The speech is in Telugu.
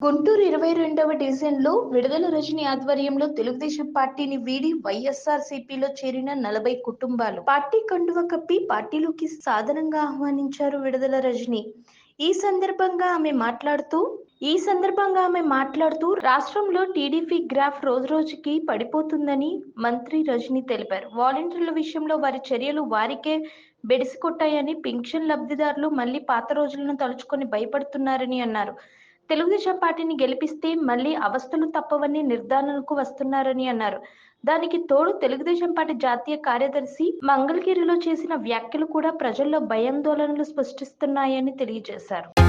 గుంటూరు ఇరవై రెండవ డివిజన్లో విడుదల రజని ఆధ్వర్యంలో తెలుగుదేశం పార్టీని వీడి వైఎస్ఆర్ సిపిలో చేరిన నలభై కుటుంబాలు. పార్టీ కండువ కప్పి పార్టీలోకి సాధనంగా ఆహ్వానించారు విడుదల రజని. ఈ సందర్భంగా ఆమె మాట్లాడుతూ ఈ సందర్భంగా ఆమె మాట్లాడుతూ రాష్ట్రంలో టీడీపీ గ్రాఫ్ రోజు రోజుకి పడిపోతుందని మంత్రి రజని తెలిపారు. వాలంటీర్ల విషయంలో వారి చర్యలు వారికే బెడిసికొట్టాయని పింఛన్ లబ్ధిదారులు మళ్ళీ పాత రోజులను తలుచుకొని భయపడుతున్నారని అన్నారు. తెలుగుదేశం పార్టీని గెలిపిస్తే మళ్ళీ అవస్థలు తప్పవని నిర్ధారణకు వస్తున్నారని అన్నారు. దానికి తోడు తెలుగుదేశం పార్టీ జాతీయ కార్యదర్శి మంగళగిరిలో చేసిన వ్యాఖ్యలు కూడా ప్రజల్లో భయాందోళనలు సృష్టిస్తున్నాయని తెలియజేశారు.